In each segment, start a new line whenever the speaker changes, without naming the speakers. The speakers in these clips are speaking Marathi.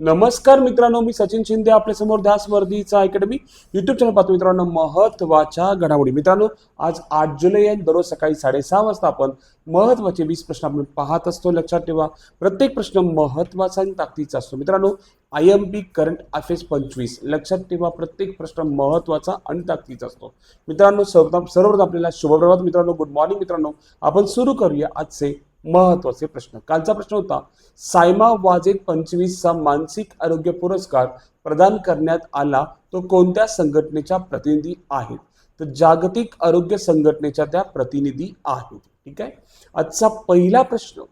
नमस्कार मित्रांनो मी सचिन शिंदे आपल्यासमोर ध्यास वर्धीचा अकॅडमी युट्यूब चॅनल पाहतो मित्रांनो महत्त्वाच्या घडामोडी. मित्रांनो आज आठ जुलै आहे दररोज सकाळी साडेसहा वाजता आपण महत्त्वाचे वीस प्रश्न आपण पाहत असतो. लक्षात ठेवा प्रत्येक प्रश्न महत्त्वाचा आणि ताकदीचा असतो. मित्रांनो I M P current affairs पंचवीस. लक्षात ठेवा प्रत्येक प्रश्न महत्त्वाचा आणि ताकदीचा असतो. मित्रांनो सर्व सर्वप्रथम आपल्याला शुभप्रभात मित्रांनो गुड मॉर्निंग मित्रांनो. आपण सुरू करूया आजचे महत्त्वाचे प्रश्न. कालचा प्रश्न होता सायमा वाजे पंचवीसचा मानसिक आरोग्य पुरस्कार प्रदान करण्यात आला तो कोणत्या संघटनेच्या प्रतिनिधी आहेत तर जागतिक आरोग्य संघटनेच्या त्या प्रतिनिधी आहेत. ठीक आहे? आजचा पहिला प्रश्न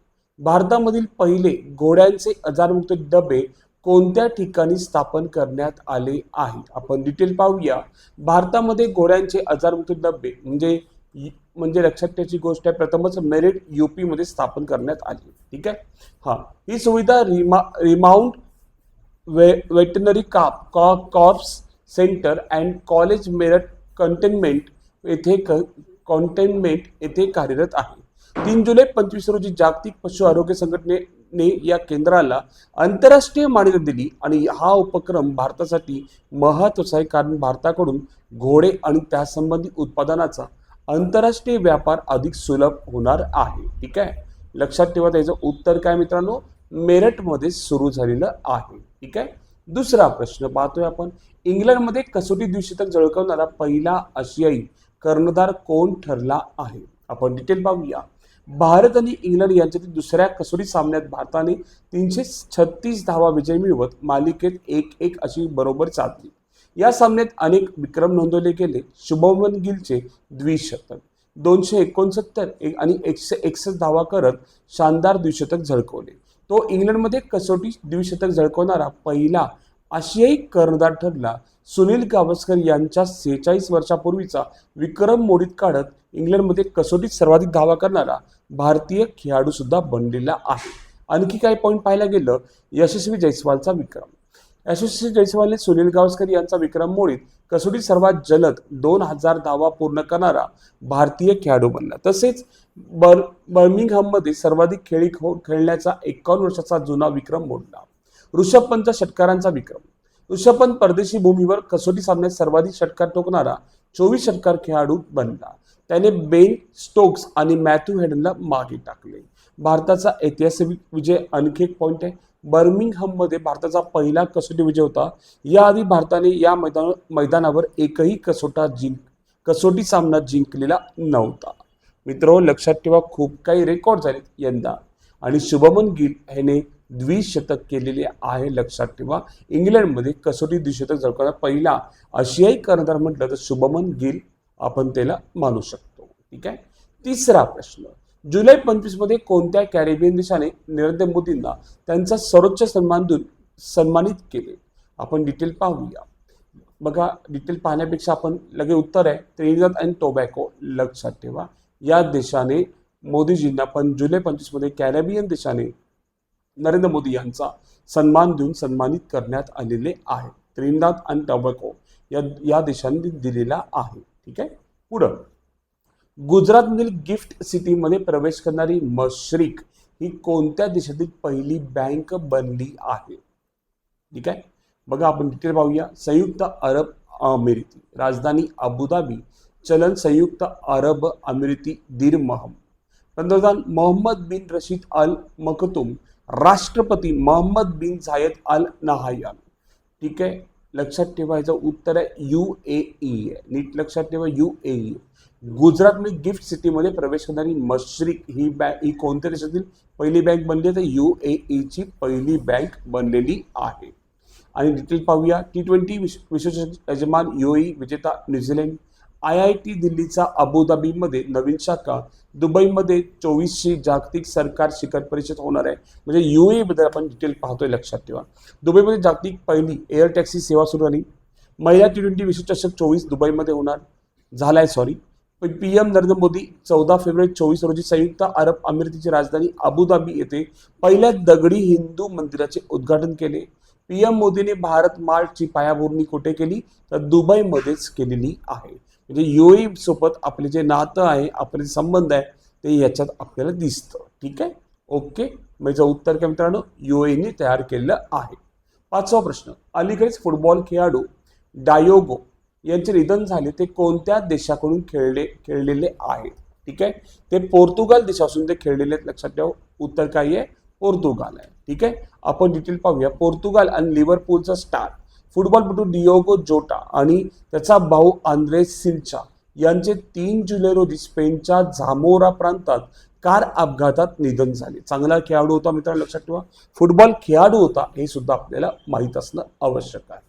भारतामधील पहिले घोड्यांचे आजारमुक्त डबे कोणत्या ठिकाणी स्थापन करण्यात आले आहे आपण डिटेल पाहूया. भारतामध्ये घोड्यांचे आजारमुक्त डबे म्हणजे म्हणजे लक्षात ठेवायची गोष्ट आहे प्रथमच मेरिट युपीमध्ये स्थापन करण्यात आली. ठीक आहे? हा. ही सुविधा रिमा रिमाउंट वे वेटनरी काप कॉ corps centre and college Meerut cantonment येथे क कॉन्टेनमेंट येथे कार्यरत आहे. तीन जुलै पंचवीस रोजी जागतिक पशु आरोग्य संघटनेने या केंद्राला आंतरराष्ट्रीय मान्यता दिली आणि हा उपक्रम भारतासाठी महत्त्वाचा आहे कारण भारताकडून घोडे आणि त्यासंबंधी उत्पादनाचा आंतरराष्ट्रीय व्यापार अधिक सुलभ होणार आहे. ठीक आहे? लक्षात ठेवा त्याचं उत्तर काय मित्रांनो? मेरठमध्ये सुरू झालेलं आहे. ठीक आहे? दुसरा प्रश्न पाहतोय आपण. इंग्लंडमध्ये कसोटी दिवशी तक झळकवणारा पहिला आशियाई कर्णधार कोण ठरला आहे? आपण डिटेल पाहूया. भारत आणि इंग्लंड यांच्यातील दुसऱ्या कसोटी सामन्यात भारताने तीनशे छत्तीस धावा विजय मिळवत मालिकेत एक एक अशी बरोबर साधली या सामन्यात अनेक विक्रम नोंदवले गेले. शुभमन गिलचे द्विशतक दोनशे एकोणसत्तर एक आणि एकशे एकसष्ट धावा करत शानदार द्विशतक झळकवले. तो इंग्लंडमध्ये कसोटी द्विशतक झळकवणारा पहिला आशियाई कर्णधार ठरला. सुनील गावस्कर यांच्या सेहेचाळीस वर्षापूर्वीचा विक्रम मोडीत काढत इंग्लंडमध्ये कसोटीत सर्वाधिक धावा करणारा भारतीय खेळाडूसुद्धा बनलेला आहे. आणखी काही पॉईंट पाहायला गेलं. यशस्वी जयस्वालचा विक्रम. यशस्वी जयस्वालने सुनील गावस्कर यांचा विक्रम मोडीत कसोटी सर्वात जलद दोन हजार धावा पूर्ण करणारा भारतीय खेळाडू बनला. तसेच बर बर्मिंगहममध्ये सर्वाधिक खेळी खो खेळण्याचा एकावन्न वर्षाचा जुना विक्रम मोडला. ऋषभ पंतचा षटकारांचा विक्रम. ऋषभ पंत परदेशी भूमीवर कसोटी सामन्यात सर्वाधिक षटकार टोकणारा चोवीस षटकार खेळाडू बनला. त्याने बेन स्टोक्स आणि मॅथ्यू हेडनला मागे टाकले. भारताचा ऐतिहासिक विजय आणखी एक पॉईंट आहे. बर्मिंगहममध्ये भारताचा पहिला कसोटी विजय होता. याआधी भारताने या मैदान मैदानावर एकही कसोटा जिंक कसोटी सामना जिंकलेला नव्हता. मित्र लक्षात ठेवा खूप काही रेकॉर्ड झालेत यंदा. आणि शुभमन गिल ह्याने द्विशतक केलेले आहे लक्षात ठेवा. इंग्लंडमध्ये कसोटी द्विशतक झळकवणारा पहिला आशियाई कर्णधार म्हटलं तर शुभमन गिल आपण त्याला मानू शकतो. ठीक आहे? तिसरा प्रश्न. जुलै पंचवीसमध्ये कोणत्या कॅरेबियन देशाने नरेंद्र मोदींना त्यांचा सर्वोच्च सन्मान देऊन सन्मानित केले? आपण डिटेल पाहूया. बघा डिटेल पाहण्यापेक्षा आपण लगे उत्तर आहे. त्रिनिदाद अँड टोबॅको लक्षात ठेवा. या देशाने मोदीजींना पण जुलै पंचवीसमध्ये कॅरेबियन देशाने नरेंद्र मोदी यांचा सन्मान देऊन सन्मानित करण्यात आलेले आहे. त्रिनिदाद अँड टोबॅको या या देशांनी दिलेला आहे. ठीक आहे? पुढं. गुजरातमधील गिफ्ट सिटीमध्ये प्रवेश करणारी मश्रिक ही कोणत्या देशातील पहिली बँक बनली आहे? ठीक आहे? बघा आपण डिटेल पाहूया. संयुक्त अरब अमिरिती. राजधानी अबुधाबी. चलन संयुक्त अरब अमिरिती दीर महम. पंतप्रधान मोहम्मद बिन रशीद अल मकतुम राष्ट्रपती मोहम्मद बिन झायद अल नहायान. ठीक आहे? लक्षात ठेवायचं उत्तर आहे यू ए ई. नीट लक्षात ठेवा यू ए ई. गुजरातमध्ये गिफ्ट सिटीमध्ये प्रवेश करणारी मश्रिक ही बँक ही कोणत्या देशातील पहिली बँक बनली तर यू ए ईची पहिली बँक बनलेली आहे. आणि डिटेल पाहूया. टी ट्वेंटी विश्व विश्वचषक यजमान युई विजेता न्यूझीलंड आय आय टी दिल्लीचा अबुधाबीमध्ये नवीन शाखा दुबईमध्ये चोवीसशी जागतिक सरकार शिखर परिषद होणार आहे. म्हणजे यू एबद्दल आपण डिटेल पाहतोय लक्षात ठेवा. दुबईमध्ये जागतिक पहिली एअर टॅक्सी सेवा सुरू झाली. महिला टी ट्वेंटी विश्वचषक चोवीस दुबईमध्ये होणार. झालाय sorry P M Narendra Modi चौदा फेब्रुवारी चोवीस रोजी संयुक्त अरब अमिरातीची राजधानी अबुधाबी येथे पहिल्या दगडी हिंदू मंदिराचे उद्घाटन केले. पी एम मोदीने भारत मार्टची पायाभरणी कुठे केली? तर दुबईमध्येच केलेली आहे. म्हणजे युई सोबत आपले जे नातं आहे आपले संबंध आहे ते याच्यात आपल्याला दिसतं. ठीक आहे? ओके? म्हणजे उत्तर काय मित्रांनो? युएने तयार केलेलं आहे. पाचवा प्रश्न. अलीकडेच फुटबॉल खेळाडू डायोगो यांचे निधन झाले. ते कोणत्या देशाकडून खेळले खेळलेले आहेत? ठीक आहे? ते पोर्तुगाल देशापासून ते खेळलेले आहेत. लक्षात ठेवा. उत्तर काय आहे? पोर्तुगाल आहे. ठीक आहे? आपण डिटेल पाहूया. पोर्तुगाल आणि लिव्हरपूलचा स्टार फुटबॉलपटू डिओगो जोटा आणि त्याचा भाऊ आंद्रे सिल्चा यांचे तीन जुलै रोजी स्पेनच्या झामोरा प्रांतात कार अपघातात निधन झाले. चांगला खेळाडू होता मित्रांनो लक्षात ठेवा. फुटबॉल खेळाडू होता हे सुद्धा आपल्याला माहीत असणं आवश्यक आहे.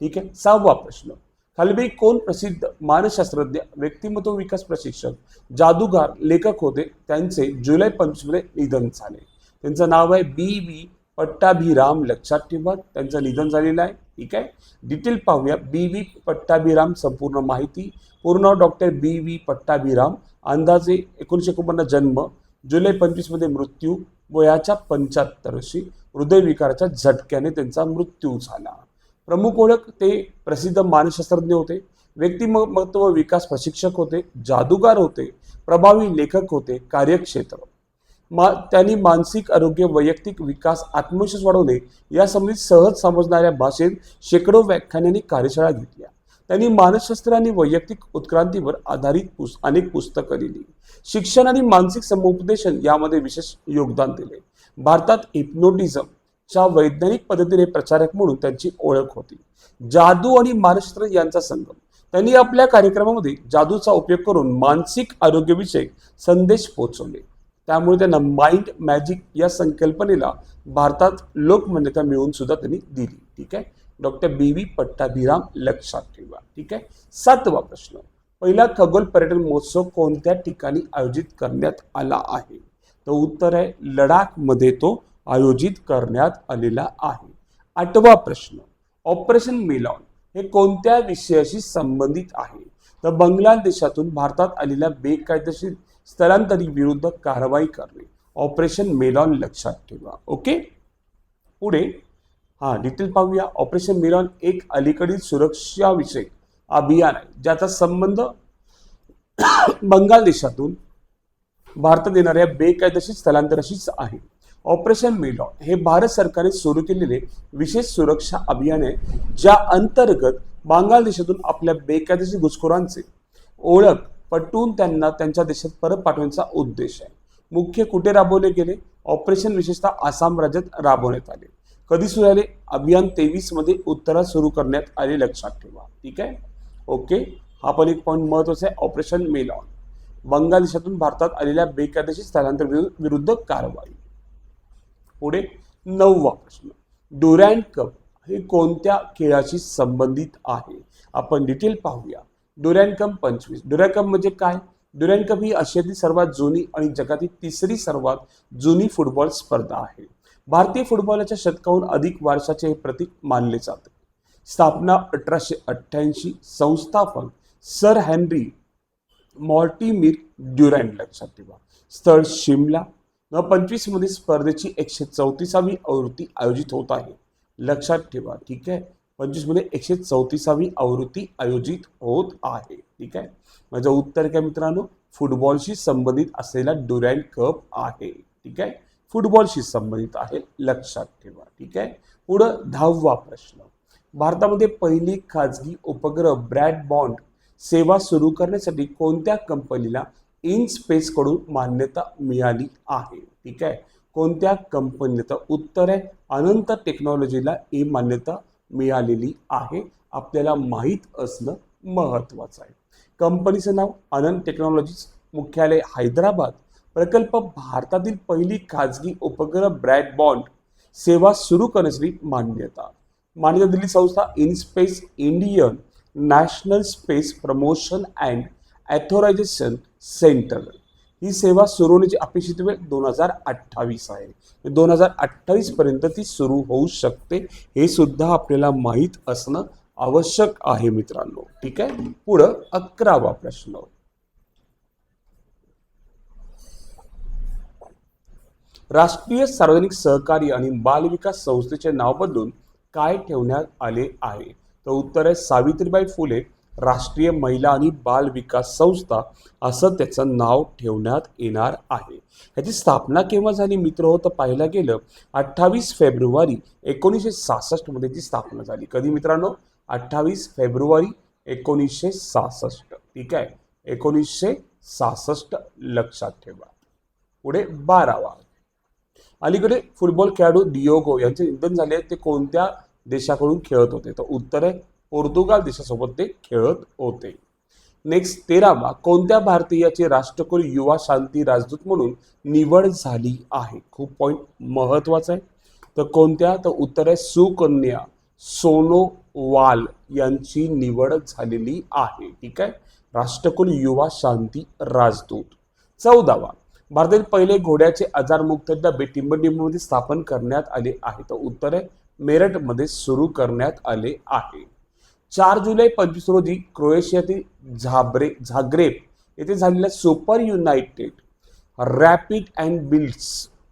ठीक आहे सहावा प्रश्न. खालीलपैकी कोण प्रसिद्ध मानसशास्त्रज्ञ व्यक्तिमत्व विकास प्रशिक्षक जादूगार लेखक होते? त्यांचे जुलै पंचवीसमध्ये निधन झाले. त्यांचं नाव आहे बी व्ही पट्टाभिराम. लक्षात ठेवा त्यांचं निधन झालेलं आहे. ठीक आहे? डिटेल पाहूया. बी व्ही पट्टाभिराम संपूर्ण माहिती. पूर्ण डॉक्टर बी व्ही पट्टाभिराम. अंदाजे एकोणीसशे एकोणपन्न जन्म. जुलै पंचवीसमध्ये मृत्यू. वयाच्या पंच्याहत्तरशी. हृदयविकाराच्या झटक्याने त्यांचा मृत्यू झाला. प्रमुख ओळख ते प्रसिद्ध मानसशास्त्रज्ञ होते. व्यक्तिमत्व विकास प्रशिक्षक होते. जादूगार होते. प्रभावी लेखक होते. कार्यक्षेत्र. मा त्यांनी मानसिक आरोग्य वैयक्तिक विकास आत्मविश्वास वाढवणे या संबंधित सहज समजणाऱ्या भाषेत शेकडो व्याख्यानांनी कार्यशाळा घेतल्या. त्यांनी मानसशास्त्र आणि वैयक्तिक उत्क्रांतीवर आधारित पुस अनेक पुस्तकं लिहिली. शिक्षण आणि मानसिक समुपदेशन यामध्ये विशेष योगदान दिले. भारतात हिप्नोटिझमच्या वैज्ञानिक पद्धतीने प्रचारक म्हणून त्यांची ओळख होती. जादू आणि मानसशास्त्र यांचा संगम. त्यांनी आपल्या कार्यक्रमामध्ये जादूचा उपयोग करून मानसिक आरोग्यविषयक संदेश पोहोचवले त्यामुळे त्यांना माइंड मॅजिक या संकल्पनेला भारतात लोकमान्यता मिळवून सुद्धा त्यांनी दिली. ठीक आहे? डॉक्टर बी व्ही पट्टाभिराम लक्षात ठेवा. ठीक आहे? सातवा प्रश्न. पहिला खगोल पर्यटन महोत्सव कोणत्या ठिकाणी आयोजित करण्यात आला आहे? तर उत्तर आहे लडाखमध्ये तो आयोजित करण्यात आलेला आहे. आठवा प्रश्न. ऑपरेशन मेलॉन हे कोणत्या विषयाशी संबंधित आहे? तर बांगलादेशातून भारतात आलेल्या बेकायदेशीर स्थलांतरी विरुद्ध कारवाई करणे. ऑपरेशन मेलॉन लक्षात ठेवा. ओके? पुढे हां डिटेल पाहूया. ऑपरेशन मेलॉन एक अलीकडील सुरक्षाविषयक अभियान आहे ज्याचा संबंध बंगाल देशातून भारतात येणाऱ्या बेकायदेशीर स्थलांतराशीच आहे. ऑपरेशन मेलॉन हे भारत सरकारने सुरू केलेले विशेष सुरक्षा अभियान आहे ज्या अंतर्गत बांगलादेशातून आपल्या बेकायदेशीर घुसखोरांचे ओळख पटवून त्यांना त्यांच्या देशात परत पाठवण्याचा उद्देश आहे. मुख्य कुठे राबवले गेले? ऑपरेशन विशेषतः आसाम राज्यात राबवण्यात आले. कधी सुरू झाले? अभियान तेवीसमध्ये उत्तरात सुरू करण्यात आले लक्षात ठेवा. ठीक आहे? ओके? हा पण एक पॉईंट महत्त्वाचा आहे. ऑपरेशन मेलॉन बंगाल देशातून भारतात आलेल्या बेकायदेशीर स्थलांतर विरु- विरुद्ध कारवाई. पुढे नववा प्रश्न. डोरँड कप हे कोणत्या खेळाशी संबंधित आहे? आपण डिटेल पाहूया. डुरॅनकम पंचवीस. डुरॅकम म्हणजे काय? डुरॅनकम ही आशियातील सर्वात जुनी आणि जगातील तिसरी सर्वात जुनी फुटबॉल स्पर्धा आहे. भारतीय फुटबॉलच्या शतकाहून अधिक वारशाचे हे प्रतीक मानले जाते. स्थापना अठराशे अठ्ठ्याऐंशी संस्थापक सर हेनरी मॉर्टीमिर ड्युरँड लक्षात ठेवा स्थळ शिमला. न पंचवीसमध्ये स्पर्धेची एकशे चौतीसावी आवृत्ती आयोजित होत आहे. लक्षात ठेवा ठीक आहे? पंचवीसमध्ये एकशे चौतीसावी आवृत्ती आयोजित होत आहे. ठीक आहे? माझं उत्तर काय मित्रांनो? फुटबॉलशी संबंधित असलेला डुरँड कप आहे. ठीक आहे? फुटबॉलशी संबंधित आहे. लक्षात ठेवा. ठीक आहे? पुढं दहावा प्रश्न. भारतामध्ये पहिली खाजगी उपग्रह ब्रॅड बॉन्ड सेवा सुरू करण्यासाठी कोणत्या कंपनीला इन स्पेसकडून मान्यता मिळाली आहे? ठीक आहे? कोणत्या कंपनीला? तर उत्तर आहे अनंत टेक्नॉलॉजीला ही मान्यता मिळालेली आहे. आपल्याला माहीत असणं महत्त्वाचं आहे. कंपनीचं नाव अनंत टेक्नॉलॉजीज मुख्यालय हैदराबाद. प्रकल्प भारतातील पहिली खाजगी उपग्रह ब्रॅड बॉन्ड सेवा सुरू करण्यासाठी मान्यता. मान्यता दिली संस्था inspace Indian national space promotion and authorisation centre. ही सेवा सुरू होण्याची अपेक्षित वेळ दोन हजार अठ्ठावीस आहे. म्हणजे दोन हजार अठ्ठावीस पर्यंत ती सुरू होऊ शकते हे सुद्धा आपल्याला माहीत असणं आवश्यक आहे मित्रांनो. ठीक आहे? पुढं अकरावा प्रश्न. राष्ट्रीय सार्वजनिक सहकारी आणि बालविकास संस्थेचे नाव बदलून काय ठेवण्यात आले आहे? तर उत्तर आहे सावित्रीबाई फुले राष्ट्रीय महिला आणि बाल विकास संस्था असं त्याचं नाव ठेवण्यात येणार आहे. ह्याची स्थापना केव्हा झाली मित्र? हो तर पाहायला गेलं अठ्ठावीस फेब्रुवारी एकोणीसशे सहासष्टमध्ये ती स्थापना झाली. कधी मित्रांनो? अठ्ठावीस फेब्रुवारी एकोणीसशे सहासष्ट. ठीक आहे? एकोणीसशे सहासष्ट लक्षात ठेवा. पुढे बारावा. अलीकडे फुटबॉल खेळाडू डिओगो यांचे निधन झाले. ते कोणत्या देशाकडून खेळत होते? तर उत्तर आहे पोर्तुगाल देशासोबत ते खेळत होते. नेक्स्ट तेरावा कोणत्या भारतीयाची राष्ट्रकुल युवा शांती राजदूत म्हणून निवड झाली आहे? खूप पॉईंट महत्त्वाचा आहे. तर कोणत्या? तर उत्तर आहे सुकन्या सोनोवाल यांची निवड झालेली आहे. ठीक आहे? राष्ट्रकुल युवा शांती राजदूत. चौदावा भारतातील पहिले घोड्याचे आजारमुक्त डबे स्थापन करण्यात आले आहे. तर उत्तर आहे मेरठमध्ये सुरू करण्यात आले आहे. चार जुलै पंचवीस रोजी क्रोएशियातील झाब्रे झाग्रेब येथे झालेल्या super united rapid and blitz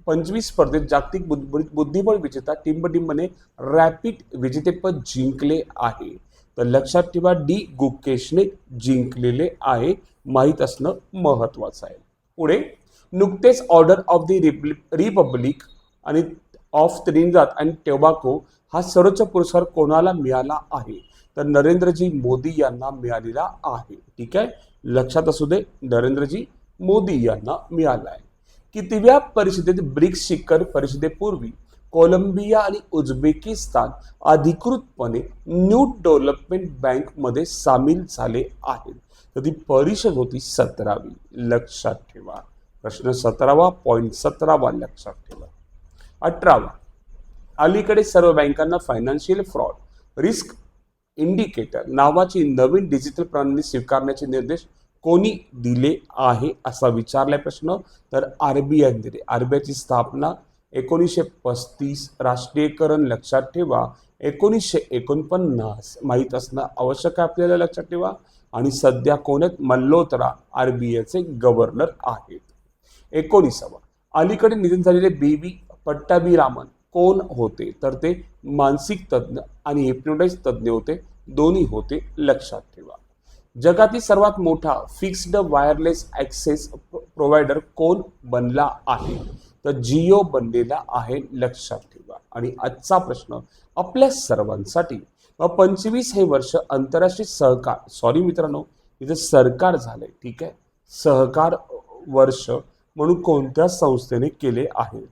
पंचवीस स्पर्धेत जागतिक बुद्धिबळ विजेता टिंबटिंबने रॅपिड विजेतेपद जिंकले आहे. तर लक्षात ठेवा डी गुकेशने जिंकलेले आहे माहीत असणं महत्वाचं आहे. पुढे नुकतेच ऑर्डर ऑफ द रिपब्लिक आणि ऑफ त्रिंजात आणि टेबाको हा सर्वोच्च पुरस्कार कोणाला मिळाला आहे? तर नरेंद्रजी मोदी यांना मिळालेला आहे. ठीक आहे? लक्षात असू दे नरेंद्रजी मोदी यांना मिळाला आहे कितव्या परिषदेत ब्रिक्स शिखर परिषदेपूर्वी कोलंबिया आणि उझबेकिस्तान अधिकृतपणे न्यू डेव्हलपमेंट बँकमध्ये सामील झाले आहेत. तर ती परिषद होती सतरावी. लक्षात ठेवा. प्रश्न सतरावा पॉईंट सतरावा लक्षात ठेवा. अठरावा. अलीकडे सर्व बँकांना फायनान्शियल फ्रॉड रिस्क इंडिकेटर नावाची नवीन डिजिटल प्रणाली स्वीकारण्याचे निर्देश कोणी दिले आहे असा विचारला प्रश्न. तर आर बी आय दिले. आर बी आयची स्थापना एकोणीसशे पस्तीस राष्ट्रीयकरण लक्षात ठेवा. एकोणीसशे एकोणपन्नास माहीत असणं आवश्यक आहे आपल्याला लक्षात ठेवा. आणि सध्या कोणत मल्होत्रा आर बी आयचे गव्हर्नर आहेत. एकोणीसावा. अलीकडे निधन झालेले बी बी पट्टाभिरामन. कोण होते? तर ते मानसिक तज्ज्ञ आणि हिप्नोटाईज तज्ज्ञ होते. दोन्ही होते लक्षात ठेवा. जगातील सर्वात मोठा फिक्स्ड वायरलेस ॲक्सेस प्रोव्हायडर कोण बनला आहे? तर जिओ बनलेला आहे लक्षात ठेवा. आणि आजचा प्रश्न आपल्या सर्वांसाठी पंचवीस हे वर्ष आंतरराष्ट्रीय सहकार सॉरी मित्रांनो इथं सरकार झालंय ठीक आहे? सहकार वर्ष म्हणून कोणत्या संस्थेने केले आहे?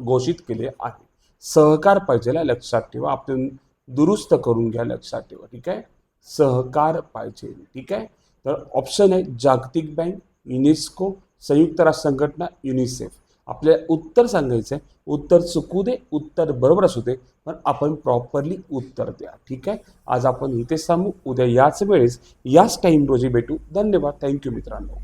घोषित केले आहे. सहकार पाहिजे लक्षात ठेवा. आपण दुरुस्त करून घ्या लक्षात ठेवा. ठीक आहे? सहकार पाहिजे. ठीक आहे? तर ऑप्शन आहे जागतिक बँक युनेस्को संयुक्त राष्ट्र संघटना युनिसेफ. आपल्याला उत्तर सांगायचं आहे उत्तर चुकू दे उत्तर बरोबर असू दे पण आपण प्रॉपरली उत्तर द्या. ठीक आहे? आज आपण इथेच थांबू. उद्या याच वेळेस याच टाईम रोजी भेटू. धन्यवाद. थँक्यू मित्रांनो.